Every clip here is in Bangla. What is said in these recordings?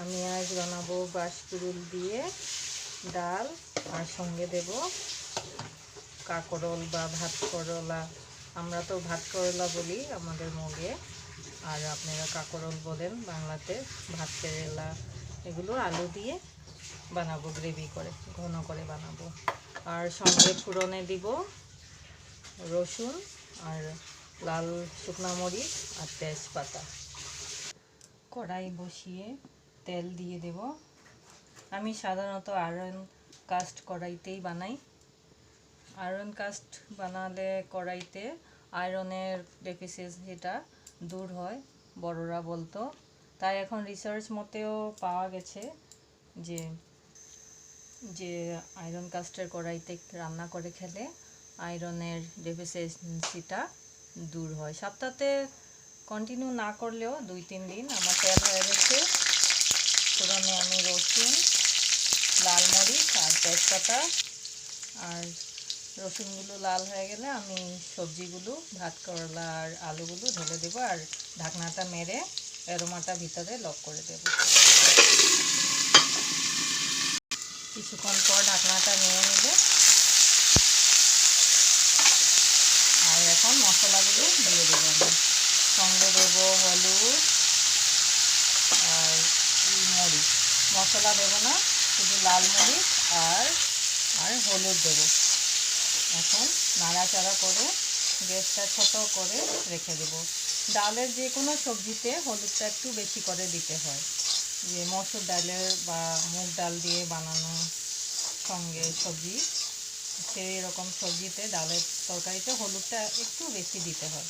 আমি আজ বানাবো বাঁশকুড়ুল দিয়ে ডাল, আর সঙ্গে দেব কাকরোল বা ভাত করলা আমরা তো ভাত করলা বলি আমাদের মুগে। আর আপনারা কাকরোল বলেন বাংলাতে ভাত কেরেলা এগুলো আলু দিয়ে বানাবো, গ্রেভি করে, ঘন করে বানাবো। আর সঙ্গে ফুরনে দিব রসুন আর লাল শুকনা মরিচ আর তেজপাতা। কড়াই বসিয়ে তেল দিয়ে দেব। আমি সাধারণত আয়রন কাস্ট কড়াইতেই বানাই। আয়রন কাস্ট বানালে কড়াইতে আয়রনের ডেফিসিয়েন্সিটা দূর হয়, বড়রা বলতো। তাই এখন রিসার্চ মতেও পাওয়া গেছে যে যে আয়রন কাস্টের কড়াইতে রান্না করে খেলে আয়রনের ডেফিসিয়েন্সিটা দূর হয়। সপ্তাহে কন্টিনিউ না করলেও দুই, তিন দিন আমার তেল হয়ে গেছে। আমি রসুন, লাল মরিচ আর তেজপাতা। আর রসুনগুলো লাল হয়ে গেলে আমি সবজিগুলো, ভাত, করলা আর আলুগুলো ঢেলে দেবো আর ঢাকনাটা মেরে এরোমাটা ভিতরে লক করে দেব। কিছুক্ষণ পর ঢাকনাটা নিয়ে নেবে আর এখন মশলাগুলো দিয়ে দেবো আমি সঙ্গে দেবো হলুদ আর মরিচ মশলা দেবো না, শুধু লাল মরিচ আর আর হলুদ দেবো। এখন নাড়াচাড়া করে, গ্যাসটা ছোট করে রেখে দেবো। ডালের যে কোনো সবজিতে হলুদটা একটু বেশি করে দিতে হয়। যে মসুর ডালের বা মুগ ডাল দিয়ে বানানো সঙ্গে সবজি সেই রকম সবজিতে ডালের তরকারিতে হলুদটা একটু বেশি দিতে হয়।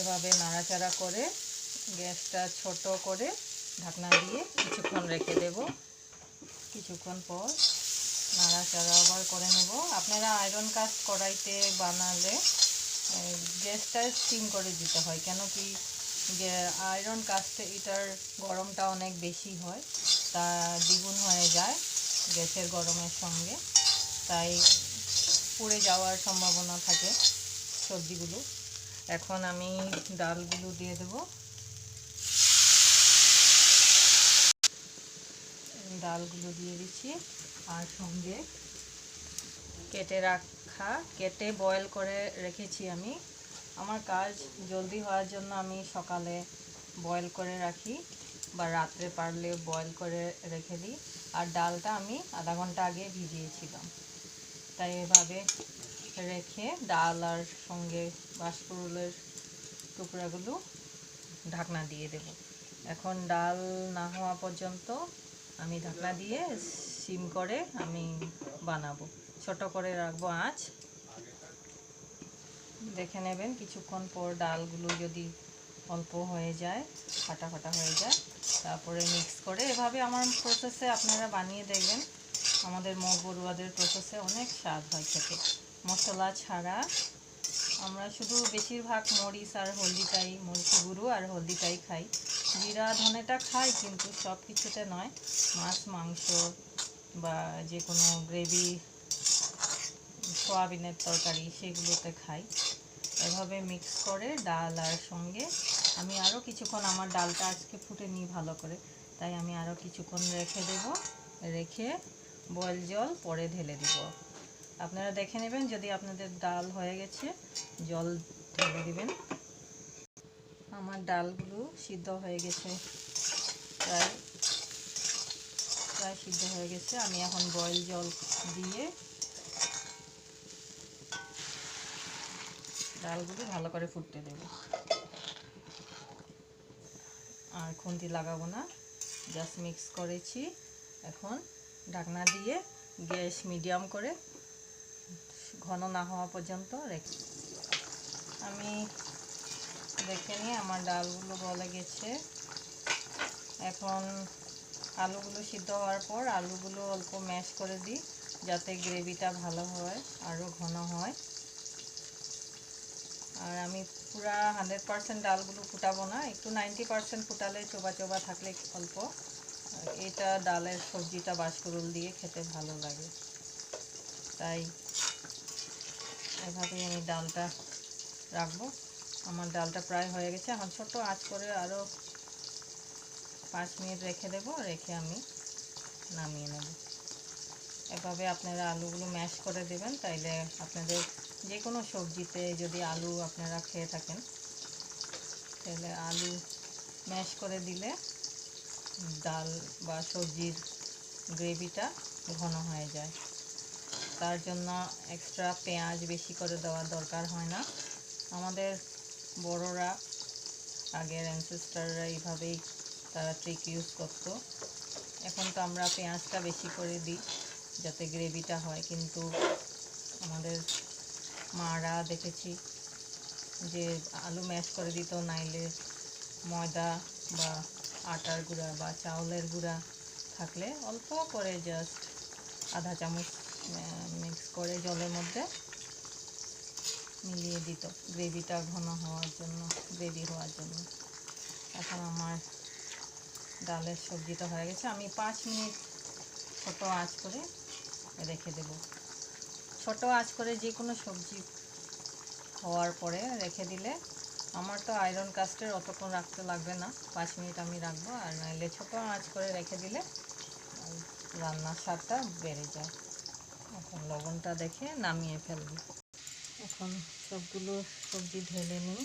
এভাবে নাড়াচাড়া করে গ্যাসটা ছোট করে ঢাকনা দিয়ে কিছুক্ষণ রেখে দেব। কিছুক্ষণ পর নাড়াচাড়া আবার করে নেব। আপনারা আয়রন কাস্ট কড়াইতে বানালে গ্যাসটা স্টিম করে দিতে হয়, কেন কি আয়রন কাস্টে এটার গরমটা অনেক বেশি হয়, তা দ্বিগুণ হয়ে যায় গ্যাসের গরমের সঙ্গে। তাই পুড়ে যাওয়ার সম্ভাবনা থাকে সবজিগুলো। এখন আমি ডালগুলো দিয়ে দেব। ডালগুলো দিয়ে দিচ্ছি। আর সঙ্গে কেটে রাখা, কেটে বয়েল করে রেখেছি আমি। আমার কাজ জলদি হওয়ার জন্য আমি সকালে বয়েল করে রাখি বা রাত্রে পারলে বয়েল করে রেখে দিই। আর ডালটা আমি আধা ঘণ্টা আগে ভিজিয়েছিলাম। তাই এভাবে রেখে ডাল আর সঙ্গে বাঁশপুরুলের টুকরাগুলো ঢাকনা দিয়ে দেব। এখন ডাল না হওয়া পর্যন্ত আমি ঢাকনা দিয়ে সিম করে আমি বানাবো। ছোট করে রাখব আঁচ। দেখে নেবেন কিছুক্ষণ পর ডালগুলো যদি অল্প হয়ে যায়, ফাটা ফাটা হয়ে যায়, তারপরে মিক্স করে এভাবে আমার প্রসেসে আপনারা বানিয়ে দেখবেন। আমাদের মগ বড়ুয়াদের প্রসেসে অনেক স্বাদ হয় খেতে। মশলা ছাড়া আমরা শুধু বেশিরভাগ মরিচ আর হলদিটাই, মরিচ গুঁড়ো আর হলদিটাই খাই। জিরা ধনেটা খাই, কিন্তু সব কিছুতে নয়। মাছ, মাংস বা যে কোনো গ্রেভি, সয়াবিনের তরকারি সেগুলোতে খাই। এভাবে মিক্স করে ডাল আর সঙ্গে আমি আরও কিছুক্ষণ আমার ডালটা আজকে ফুটে নিই ভালো করে, তাই আমি আরও কিছুক্ষণ রেখে দেব। রেখে বয়েল জল পরে ঢেলে দিব। আপনারা দেখে নেবেন যদি আপনাদের ডাল হয়ে গেছে, জল ঢেলে দেবেন। আমার ডালগুলো সিদ্ধ হয়ে গেছে। প্রায় প্রায় সিদ্ধ হয়ে গেছে। আমি এখন বয়েল জল দিয়ে ডালগুলো ভালো করে ফুটতে দেব। আর খুন্তি লাগাবো না। জাস্ট মিক্স করেছি। এখন ঢাকনা দিয়ে গ্যাস মিডিয়াম করে ঘন না হওয়া পর্যন্ত রেখে আমি দেখে নিয়ে আমার ডালগুলো গলে গেছে। এখন আলুগুলো সিদ্ধ হওয়ার পর আলুগুলো অল্প ম্যাশ করে দিই যাতে গ্রেভিটা ভালো হয়, আরও ঘন হয়। আর আমি পুরা হান্ড্রেড পারসেন্ট ডালগুলো ফুটাবো না, একটু নাইনটি পারসেন্ট ফুটালে চোবা চোবা থাকলে অল্প। এটা ডালের সবজিটা বাঁশকুড়ুল দিয়ে খেতে ভালো লাগে। তাই এভাবেই আমি ডালটা রাখব। আমার ডালটা প্রায় হয়ে গেছে। এখন ছোট আঁচ করে আরও পাঁচ মিনিট রেখে দেবো। রেখে আমি নামিয়ে নেব। এভাবে আপনারা আলুগুলো ম্যাশ করে দেবেন। তাইলে আপনাদের যে কোনো সবজিতে যদি আলু আপনারা খেয়ে থাকেন তাহলে আলু ম্যাশ করে দিলে ডাল বা সবজির গ্রেভিটা ঘন হয়ে যায়। তার জন্য এক্সট্রা পেঁয়াজ বেশি করে দেওয়ার দরকার হয় না। আমাদের বড়রা, আগের অ্যানসেস্টাররা এইভাবেই তারা ট্রিক ইউজ করতো। এখন তো আমরা পেঁয়াজটা বেশি করে দিই, যাতে গ্রেভিটা হয়। কিন্তু আমাদের মারা দেখেছি যে আলু ম্যাশ করে দিত, নাইলে ময়দা বা আটার গুঁড়া বা চাউলের গুঁড়া থাকলে অল্প করে জাস্ট আধা চামচ মিক্স করে জলের মধ্যে মিলিয়ে দিত। গ্রেভিটা ঘন হওয়ার জন্য, গ্রেভি হওয়ার জন্য। এখন আমার ডালের সবজিটা হয়ে গেছে। আমি পাঁচ মিনিট ছোট আঁচ করে রেখে দেব। ছোট আঁচ করে যে কোনো সবজি হওয়ার পরে রেখে দিলে আমার তো আয়রন কাস্টের অতক্ষণ রাখতে লাগবে না। পাঁচ মিনিট আমি রাখব। আর নাহলে ছোটো আঁচ করে রেখে দিলে রান্নার স্বাদটা বেড়ে যায়। এখন লবণটা দেখে নামিয়ে ফেলব। এখন সবগুলো সবজি ঢেলে নিই।